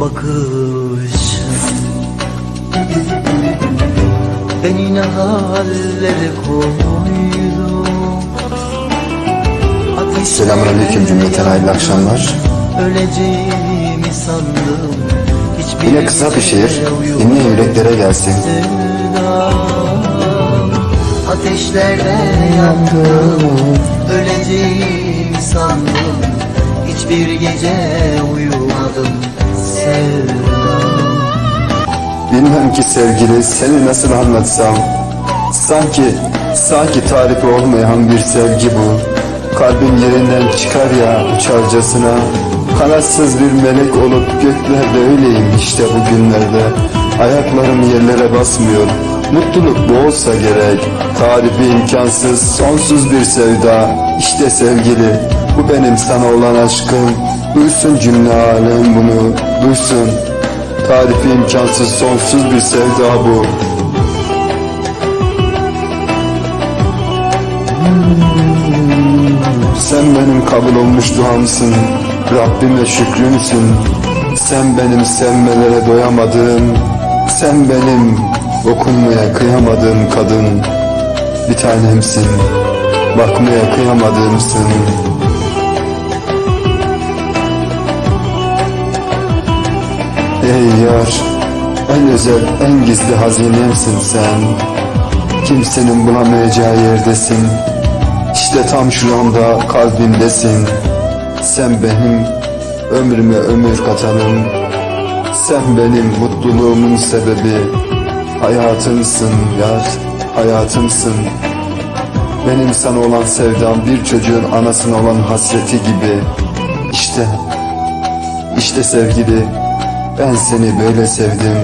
bakışın Beni ne hallere koydu Selamünaleyküm cümleten hayırlı akşamlar. Öleceğimi sandım. Hiçbir Yine kısa bir şiir, dinle yüreklere gelsin. Ateşlerde yandım. Öleceğimi sandım. Hiçbir gece uyumadım Bilmem ki sevgili seni nasıl anlatsam. Sanki, sanki tarifi olmayan bir sevgi bu. Kalbim yerinden çıkar ya uçarcasına. Kanatsız bir melek olup göklerde öyleyim işte bu günlerde. Ayaklarım yerlere basmıyor. Mutluluk bu olsa gerek. Tarifi imkansız, sonsuz bir sevda. İşte sevgili, bu benim sana olan aşkım. Duysun cümle alem bunu, duysun. Tarifi imkansız sonsuz bir sevda bu. Sen benim kabul olmuş duamsın Rabbime şükrümsün. Sen benim sevmelere doyamadığım Sen benim okunmaya kıyamadığım kadın. Bir tanemsin Bakmaya kıyamadığımsın Ey yar, en özel, en gizli hazinemsin sen. Kimsenin bulamayacağı yerdesin. İşte tam şu anda kalbimdesin. Sen benim ömrüme ömür katanım. Sen benim mutluluğumun sebebi. Hayatımsın yar, hayatımsın. Benim sana olan sevdam bir çocuğun anasına olan hasreti gibi. İşte, işte sevgili, ben seni böyle sevdim.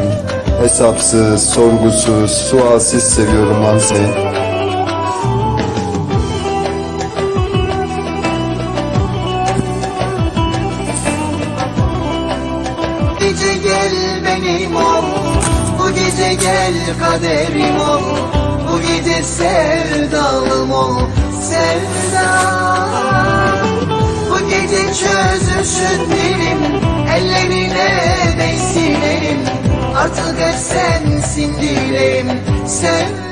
Hesapsız, sorgusuz, sualsiz seviyorum lan seni. gece gel benim ol. Bu gece gel kaderim ol. Bu gece sevdalım ol. Sevdam Bu gece çözülsün dilim elim Artık hep sensin dileğim Sevdam